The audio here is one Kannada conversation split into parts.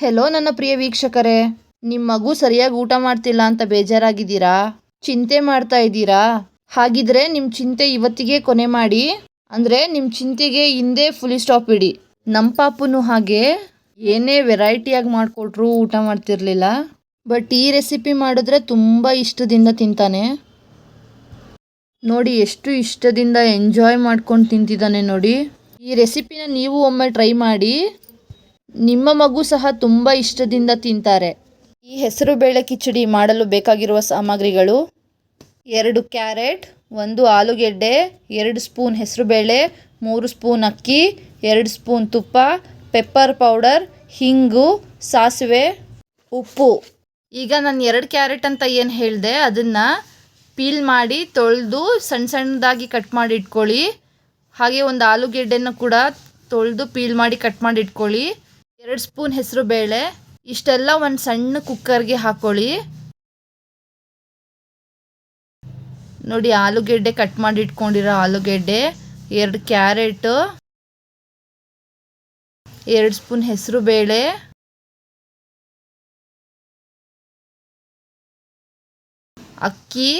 ಹೆಲೋ ನನ್ನ ಪ್ರಿಯ ವೀಕ್ಷಕರೇ. ನಿಮ್ಮ ಮಗು ಸರಿಯಾಗಿ ಊಟ ಮಾಡ್ತಿಲ್ಲ ಅಂತ ಬೇಜಾರಾಗಿದ್ದೀರಾ? ಚಿಂತೆ ಮಾಡ್ತಾ ಇದ್ದೀರಾ? ಹಾಗಿದ್ರೆ ನಿಮ್ಮ ಚಿಂತೆ ಇವತ್ತಿಗೆ ಕೊನೆ ಮಾಡಿ. ಅಂದರೆ ನಿಮ್ಮ ಚಿಂತೆಗೆ ಹಿಂದೆ ಫುಲ್ ಸ್ಟಾಪ್ ಇಡಿ. ನಮ್ಮ ಪಾಪುನು ಹಾಗೆ. ಏನೇ ವೆರೈಟಿಯಾಗಿ ಮಾಡಿಕೊಟ್ರು ಊಟ ಮಾಡ್ತಿರ್ಲಿಲ್ಲ. ಬಟ್ ಈ ರೆಸಿಪಿ ಮಾಡಿದ್ರೆ ತುಂಬ ಇಷ್ಟದಿಂದ ತಿಂತಾನೆ. ನೋಡಿ, ಎಷ್ಟು ಇಷ್ಟದಿಂದ ಎಂಜಾಯ್ ಮಾಡ್ಕೊಂಡು ತಿಂತಿದ್ದಾನೆ ನೋಡಿ. ಈ ರೆಸಿಪಿನ ನೀವು ಒಮ್ಮೆ ಟ್ರೈ ಮಾಡಿ. ನಿಮ್ಮ ಮಗು ಸಹ ತುಂಬ ಇಷ್ಟದಿಂದ ತಿಂತಾರೆ. ಈ ಹೆಸರು ಬೇಳೆ ಕಿಚಡಿ ಮಾಡಲು ಬೇಕಾಗಿರುವ ಸಾಮಗ್ರಿಗಳು ಎರಡು ಕ್ಯಾರೆಟ್, ಒಂದು ಆಲೂಗೆಡ್ಡೆ, ಎರಡು ಸ್ಪೂನ್ ಹೆಸರುಬೇಳೆ ಮೂರು ಸ್ಪೂನ್ ಅಕ್ಕಿ, ಎರಡು ಸ್ಪೂನ್ ತುಪ್ಪ, ಪೆಪ್ಪರ್ ಪೌಡರ್, ಹಿಂಗು, ಸಾಸಿವೆ, ಉಪ್ಪು. ಈಗ ನಾನು ಎರಡು ಕ್ಯಾರೆಟ್ ಅಂತ ಏನು ಹೇಳಿದೆ ಅದನ್ನು ಪೀಲ್ ಮಾಡಿ ತೊಳೆದು ಸಣ್ಣ ಸಣ್ಣದಾಗಿ ಕಟ್ ಮಾಡಿ ಇಟ್ಕೊಳ್ಳಿ. ಹಾಗೆ ಒಂದು ಆಲೂಗೆಡ್ಡೆನ ಕೂಡ ತೊಳೆದು ಪೀಲ್ ಮಾಡಿ ಕಟ್ ಮಾಡಿ ಇಟ್ಕೊಳ್ಳಿ. ಎರಡು ಸ್ಪೂನ್ ಹೆಸರು ಬೇಳೆ, ಇಷ್ಟೆಲ್ಲ ಒಂದು ಸಣ್ಣ ಕುಕ್ಕರ್ಗೆ ಹಾಕೊಳ್ಳಿ. ನೋಡಿ, ಆಲೂಗೆಡ್ಡೆ ಕಟ್ ಮಾಡಿ ಇಟ್ಕೊಂಡಿರೋ ಆಲೂಗೆಡ್ಡೆ, ಎರಡು ಕ್ಯಾರೆಟ್, ಎರಡು ಸ್ಪೂನ್ ಹೆಸರು ಬೇಳೆ. ಅಕ್ಕಿ,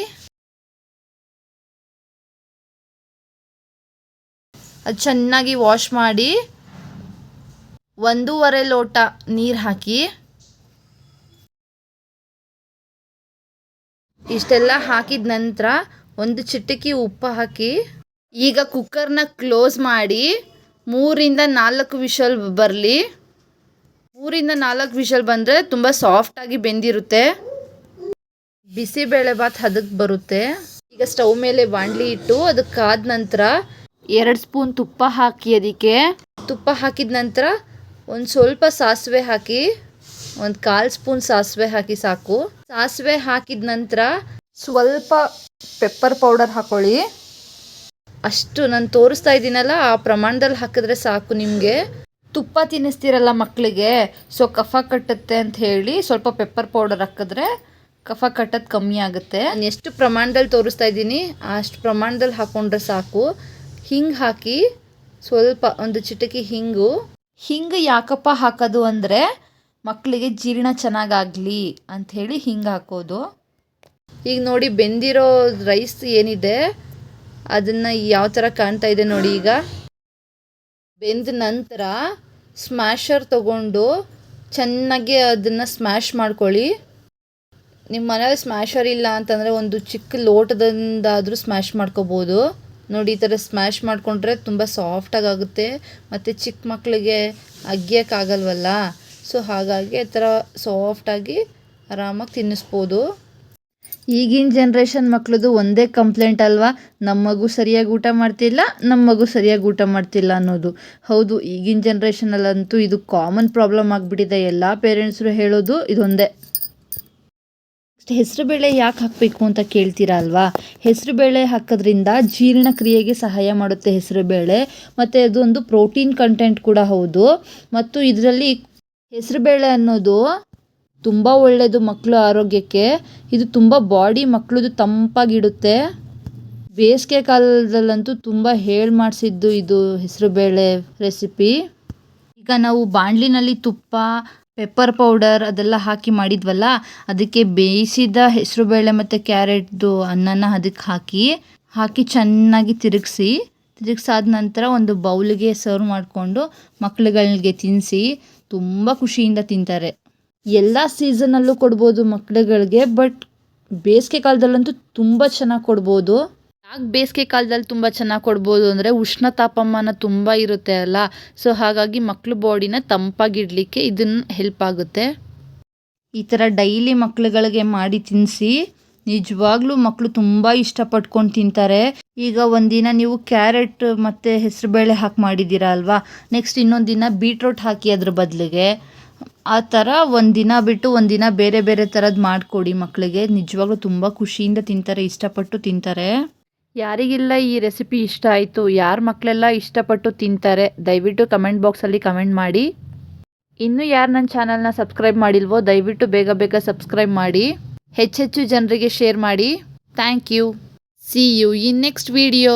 ಅದು ಚೆನ್ನಾಗಿ ವಾಶ್ ಮಾಡಿ ಒಂದೂವರೆ ಲೋಟ ನೀರು ಹಾಕಿ. ಇಷ್ಟೆಲ್ಲ ಹಾಕಿದ ನಂತರ ಒಂದು ಚಿಟಕಿ ಉಪ್ಪು ಹಾಕಿ, ಈಗ ಕುಕ್ಕರ್ನ ಕ್ಲೋಸ್ ಮಾಡಿ, ಮೂರಿಂದ ನಾಲ್ಕು ವಿಷಲ್ ಬರಲಿ. ಮೂರಿಂದ ನಾಲ್ಕು ವಿಷಲ್ ಬಂದರೆ ತುಂಬ ಸಾಫ್ಟಾಗಿ ಬೆಂದಿರುತ್ತೆ. ಬಿಸಿಬೇಳೆ ಭಾತ್ ಹದಕ್ಕೆ ಬರುತ್ತೆ. ಈಗ ಸ್ಟವ್ ಮೇಲೆ ಬಾಣಲಿ ಇಟ್ಟು ಅದಕ್ಕೆ ಕಾದ ನಂತರ ಎರಡು ಸ್ಪೂನ್ ತುಪ್ಪ ಹಾಕಿ ಅದಕ್ಕೆ. ತುಪ್ಪ ಹಾಕಿದ ನಂತರ ಒಂದು ಸ್ವಲ್ಪ ಸಾಸಿವೆ ಹಾಕಿ, ಒಂದು ಕಾಲು ಸ್ಪೂನ್ ಸಾಸಿವೆ ಹಾಕಿ ಸಾಕು. ಸಾಸಿವೆ ಹಾಕಿದ ನಂತರ ಸ್ವಲ್ಪ ಪೆಪ್ಪರ್ ಪೌಡರ್ ಹಾಕೊಳ್ಳಿ. ಅಷ್ಟು ನಾನು ತೋರಿಸ್ತಾ ಇದ್ದೀನಲ್ಲ, ಆ ಪ್ರಮಾಣದಲ್ಲಿ ಹಾಕಿದ್ರೆ ಸಾಕು ನಿಮಗೆ. ತುಪ್ಪ ತಿನ್ನಿಸ್ತೀರಲ್ಲ ಮಕ್ಕಳಿಗೆ ಸೊ ಕಫ ಕಟ್ಟುತ್ತೆ ಅಂತ ಹೇಳಿ ಸ್ವಲ್ಪ ಪೆಪ್ಪರ್ ಪೌಡರ್ ಹಾಕಿದ್ರೆ ಕಫ ಕಟ್ಟೋದು ಕಮ್ಮಿ ಆಗುತ್ತೆ. ನಾನು ಎಷ್ಟು ಪ್ರಮಾಣದಲ್ಲಿ ತೋರಿಸ್ತಾ ಇದ್ದೀನಿ, ಅಷ್ಟು ಪ್ರಮಾಣದಲ್ಲಿ ಹಾಕ್ಕೊಂಡ್ರೆ ಸಾಕು. ಹಿಂಗೆ ಹಾಕಿ ಸ್ವಲ್ಪ ಒಂದು ಚಿಟಕಿ ಹಿಂಗು. ಹಿಂಗೆ ಯಾಕಪ್ಪ ಹಾಕೋದು ಅಂದರೆ ಮಕ್ಕಳಿಗೆ ಜೀರ್ಣ ಚೆನ್ನಾಗಾಗಲಿ ಅಂಥೇಳಿ ಹಿಂಗೆ ಹಾಕೋದು. ಈಗ ನೋಡಿ ಬೆಂದಿರೋ ರೈಸ್ ಏನಿದೆ, ಅದನ್ನು ಯಾವ ಥರ ಕಾಣ್ತಾ ಇದೆ ನೋಡಿ ಈಗ. ಬೆಂದ ನಂತರ ಸ್ಮ್ಯಾಶರ್ ತಗೊಂಡು ಚೆನ್ನಾಗಿ ಅದನ್ನು ಸ್ಮ್ಯಾಶ್ ಮಾಡ್ಕೊಳ್ಳಿ. ನಿಮ್ಮ ಮನೇಲಿ ಸ್ಮ್ಯಾಶರ್ ಇಲ್ಲ ಅಂತಂದರೆ ಒಂದು ಚಿಕ್ಕ ಲೋಟದಿಂದಾದರೂ ಸ್ಮ್ಯಾಶ್ ಮಾಡ್ಕೋಬೋದು. ನೋಡಿ, ಈ ಥರ ಸ್ಮ್ಯಾಶ್ ಮಾಡಿಕೊಂಡ್ರೆ ತುಂಬ ಸಾಫ್ಟಾಗುತ್ತೆ ಮತ್ತು ಚಿಕ್ಕ ಮಕ್ಕಳಿಗೆ ಅಗ್ಗಿಯೋಕ್ಕಾಗಲ್ವಲ್ಲ ಸೊ ಹಾಗಾಗಿ ಆ ಥರ ಸಾಫ್ಟಾಗಿ ಆರಾಮಾಗಿ ತಿನ್ನಿಸ್ಬೋದು. ಈಗಿನ ಜನ್ರೇಷನ್ ಮಕ್ಳದ್ದು ಒಂದೇ ಕಂಪ್ಲೇಂಟ್ ಅಲ್ವಾ? ನಮ್ಮ ಮಗು ಸರಿಯಾಗಿ ಊಟ ಮಾಡ್ತಿಲ್ಲ ನಮ್ಮ ಮಗು ಸರಿಯಾಗಿ ಊಟ ಮಾಡ್ತಿಲ್ಲ ಅನ್ನೋದು. ಹೌದು, ಈಗಿನ ಜನ್ರೇಷನಲ್ಲಂತೂ ಇದು ಕಾಮನ್ ಪ್ರಾಬ್ಲಮ್ ಆಗಿಬಿಟ್ಟಿದೆ. ಎಲ್ಲ ಪೇರೆಂಟ್ಸರು ಹೇಳೋದು ಇದೊಂದೇ. ಹೆಸರುಬೇಳೆ ಯಾಕೆ ಹಾಕಬೇಕು ಅಂತ ಕೇಳ್ತೀರಾ ಅಲ್ವಾ? ಹೆಸರುಬೇಳೆ ಹಾಕೋದ್ರಿಂದ ಜೀರ್ಣಕ್ರಿಯೆಗೆ ಸಹಾಯ ಮಾಡುತ್ತೆ ಹೆಸರುಬೇಳೆ ಮತ್ತು ಅದೊಂದು ಪ್ರೋಟೀನ್ ಕಂಟೆಂಟ್ ಕೂಡ ಹೌದು. ಮತ್ತು ಇದರಲ್ಲಿ ಹೆಸರುಬೇಳೆ ಅನ್ನೋದು ತುಂಬ ಒಳ್ಳೆಯದು ಮಕ್ಕಳು ಆರೋಗ್ಯಕ್ಕೆ. ಇದು ತುಂಬ ಬಾಡಿ ಮಕ್ಕಳದು ತಂಪಾಗಿಡುತ್ತೆ. ಬೇಸಿಗೆ ಕಾಲದಲ್ಲಂತೂ ತುಂಬ ಹೇಳಿ ಮಾಡಿಸಿದ್ದು ಇದು ಹೆಸರುಬೇಳೆ ರೆಸಿಪಿ. ಈಗ ನಾವು ಬಾಣಲಿನಲ್ಲಿ ತುಪ್ಪ ಪೆಪ್ಪರ್ ಪೌಡರ್ ಅದೆಲ್ಲ ಹಾಕಿ ಮಾಡಿದ್ವಲ್ಲ, ಅದಕ್ಕೆ ಬೇಯಿಸಿದ ಹೆಸರುಬೇಳೆ ಮತ್ತು ಕ್ಯಾರೆಟ್ದು ಅನ್ನನ ಅದಕ್ಕೆ ಹಾಕಿ ಹಾಕಿ ಚೆನ್ನಾಗಿ ತಿರುಗಿಸಿ, ತಿರುಗಿಸಾದ ನಂತರ ಒಂದು ಬೌಲಿಗೆ ಸರ್ವ್ ಮಾಡಿಕೊಂಡು ಮಕ್ಳುಗಳಿಗೆ ತಿನ್ನಿಸಿ ತುಂಬ ಖುಷಿಯಿಂದ ತಿಂತಾರೆ. ಎಲ್ಲ ಸೀಸನಲ್ಲೂ ಕೊಡ್ಬೋದು ಮಕ್ಳುಗಳಿಗೆ ಬಟ್ ಬೇಸಿಗೆ ಕಾಲದಲ್ಲಂತೂ ತುಂಬ ಚೆನ್ನಾಗಿ ಕೊಡ್ಬೋದು. ಯಾಕೆ ಬೇಸಿಗೆ ಕಾಲದಲ್ಲಿ ತುಂಬ ಚೆನ್ನಾಗಿ ಕೊಡ್ಬೋದು ಅಂದರೆ ಉಷ್ಣ ತಾಪಮಾನ ತುಂಬ ಇರುತ್ತೆ ಅಲ್ಲ? ಸೊ ಹಾಗಾಗಿ ಮಕ್ಕಳು ಬಾಡಿನ ತಂಪಾಗಿಡಲಿಕ್ಕೆ ಇದನ್ನು ಹೆಲ್ಪ್ ಆಗುತ್ತೆ. ಈ ಥರ ಡೈಲಿ ಮಕ್ಳುಗಳಿಗೆ ಮಾಡಿ ತಿನ್ನಿಸಿ ನಿಜವಾಗ್ಲೂ ಮಕ್ಕಳು ತುಂಬ ಇಷ್ಟಪಟ್ಕೊಂಡು ತಿಂತಾರೆ. ಈಗ ಒಂದಿನ ನೀವು ಕ್ಯಾರೆಟ್ ಮತ್ತು ಹೆಸರುಬೇಳೆ ಹಾಕಿ ಮಾಡಿದ್ದೀರಾ ಅಲ್ವಾ? ನೆಕ್ಸ್ಟ್ ಇನ್ನೊಂದು ದಿನ ಬೀಟ್ರೋಟ್ ಹಾಕಿ ಅದ್ರ ಬದಲಿಗೆ. ಆ ಥರ ಒಂದು ದಿನ ಬಿಟ್ಟು ಒಂದಿನ ದಿನ ಬೇರೆ ಬೇರೆ ಥರದ್ದು ಮಾಡಿಕೊಡಿ ಮಕ್ಕಳಿಗೆ ನಿಜವಾಗ್ಲೂ ತುಂಬ ಖುಷಿಯಿಂದ ತಿಂತಾರೆ, ಇಷ್ಟಪಟ್ಟು ತಿಂತಾರೆ. ಯಾರಿಗೆಲ್ಲ ಈ ರೆಸಿಪಿ ಇಷ್ಟ ಆಯಿತು, ಯಾರ ಮಕ್ಕಳೆಲ್ಲ ಇಷ್ಟಪಟ್ಟು ತಿಂತಾರೆ, ದಯವಿಟ್ಟು ಕಮೆಂಟ್ ಬಾಕ್ಸಲ್ಲಿ ಕಮೆಂಟ್ ಮಾಡಿ. ಇನ್ನೂ ಯಾರು ನನ್ನ ಚಾನಲ್ನ ಸಬ್ಸ್ಕ್ರೈಬ್ ಮಾಡಿಲ್ವೋ, ದಯವಿಟ್ಟು ಬೇಗ ಬೇಗ ಸಬ್ಸ್ಕ್ರೈಬ್ ಮಾಡಿ. ಹೆಚ್ಚೆಚ್ಚು ಜನರಿಗೆ ಶೇರ್ ಮಾಡಿ. Thank you see you in next video